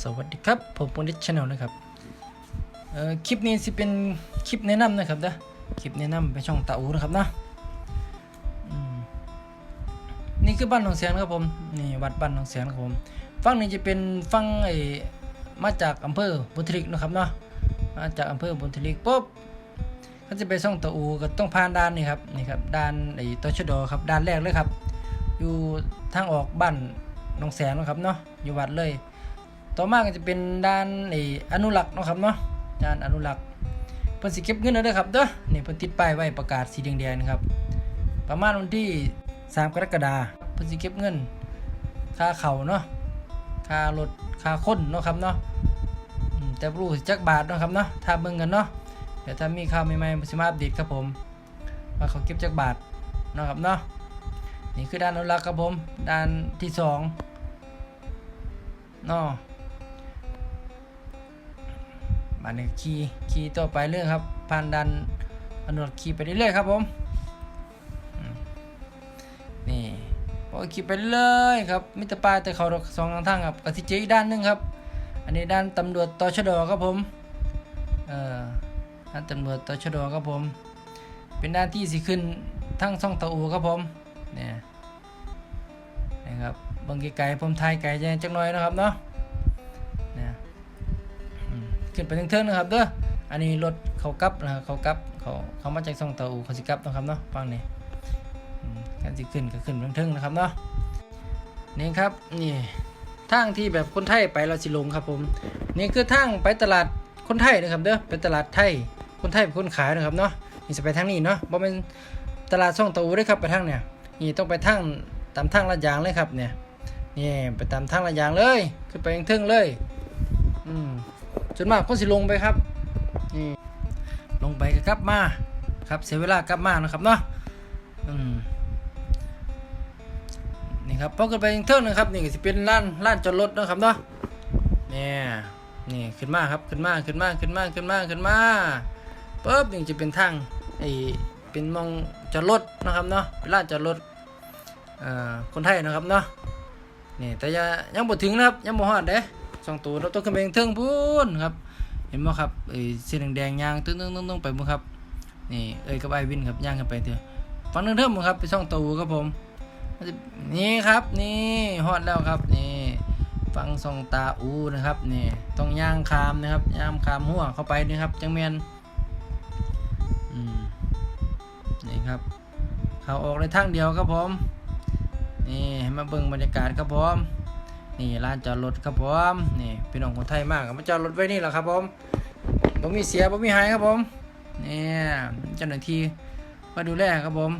สวัสดีครับ ผมปนิชชาแนลนะครับคลิปนี้สิเป็นคลิปแนะนำนะครับนะคลิปแนะนำไปช่องตาอูนะครับนะนี่คือบ้านหนองแสนครับผมนี่วัดบ้านหนองแสนครับผมฝั่งนี้จะเป็นฝั่งไอ้มาจากอำเภอบุญทลิกนะครับเนาะมาจากอำเภอบุญทลิกปุ๊บเขาจะไปช่องตาอูก็ต้องผ่านด่านนี่ครับนี่ครับด่านไอ้ตชดอครับด่านแรกเลยครับ อยู่ทางออกบ้านหนองแสนนะครับเนาะอยู่วัดเลย ต่อมาก็จะเป็นด้านไออนุรักษ์เนาะครับเนาะด้านอนุรักษ์เพิ่นสิเก็บเงินแล้วเด้อครับเด้อนี่เพิ่นติดป้ายไว้ประกาศสีแดงๆนะครับ ประมาณวันที่ 3 กรกฎาคมเพิ่นสิเก็บเงิน ค่าเข่าเนาะค่ารถค่าคนเนาะครับเนาะแต่รู้จักบาทเนาะครับเนาะถ้าเบิ่งกันเนาะเดี๋ยวถ้ามีข่าวใหม่ๆสิมาอัปเดตครับผมว่าเขาเก็บจักบาทเนาะครับเนาะนี่คือด้านอนุรักษ์ครับผมด้านที่สองเนาะ มาหนึ่งขี่ขี่ต่อไปเรื่อยครับผ่านดันอนุรักษ์ขี่ไปเรื่อยๆครับผมนี่พอขี่ไปเรื่อยครับมิตรปลายแต่เขาสองทางครับกสิเจอีกด้านหนึงครับ อันนี้ด้านตำรวจตชดครับผมเอ่อด้านตำรวจตชดครับผม เป็นด้านที่สิขึ้นทั้งซ่องตะอูครับผมเนี่ยนะครับบางไกลๆผมไทยไกลจังหน่อยนะครับเนาะ ขึ้นไปถึงเทิงนะครับเด้ออันนี้รถเขากลับนะครับเขากลับเขาเขามาจากซ่องเตาอูเขาสิกลับนะครับเนาะฟังนี่การสิขึ้นก็ขึ้นไปถึงเทิงนะครับเนาะนี่ครับนี่ทางที่แบบคนไทยไปเราสิลงครับผม นี่คือทางไปตลาดคนไทยนะครับเด้อไปตลาดไทยคนไทยเป็นคนขายนะครับเนาะนี่จะไปทางนี้เนาะบ่เป็นตลาดซ่องเตาอูเด้ครับไปทางเนี่ยนี่ต้องไปทางตามทางลาดยางเลยครับเนี่ยนี่ไปตามทางลาดยางเลยขึ้นไปถึงเทิงเลย ส่วนมากคนสิลงไปครับนี่ลงไปก็กลับมาครับเสียเวลากลับมานะครับเนาะอืมนี่ครับพอขึ้นไปเท่านึงครับนี่ก็สิเป็นร้านร้านจอดรถนะครับเนาะเนี่ยนี่ขึ้นมาครับขึ้นมาขึ้นมาขึ้นมาขึ้นมาขึ้นมาปุ๊บนี่จะเป็นทางไอเป็นมองจอดรถนะครับเนาะเป็นร้านจอดรถคนไทยนะครับเนาะนี่แต่ยังยังบ่ถึงนะครับยังบ่ฮอดเด้ สองตัวราต้องขึ้นไปเทิงพูนครับ เห็นไหมครับเอ้ยสีแดงๆย่างตึ้งตึ้งตึ้งตึ้งไปบุครับนี่เอ้ยกับไอวินครับย่างกันไปเถอะฟังเทิงๆบุครับไปช่องตัวครับผมนี่ครับนี่ฮอดแล้วครับนี่ฟังสองตาอูนะครับนี่ต้องย่างคามนะครับย่างคามหัวเข้าไปนี่ครับจังแมนอืมนี่ครับเขาออกในทางเดียวครับผมนี่ให้มาเบิ่งบรรยากาศครับผม นี่ร้านจอดรถครับผมนี่พี่น้องคนไทยมากมาจอดรถไว้นี่แหละครับผมบ่มีเสียบ่มีหายครับผมนี่เจ้าหน้าที่มาดูแลครับผม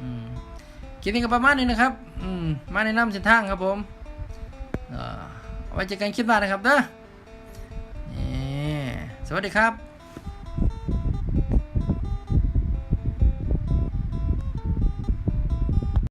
อืมคลิปนี้ก็ประมาณนี้นะครับอืมมาแนะนำเส้นทางครับผมเอาไว้เจอกันคลิปหน้านะครับเด้อนี่สวัสดีครับ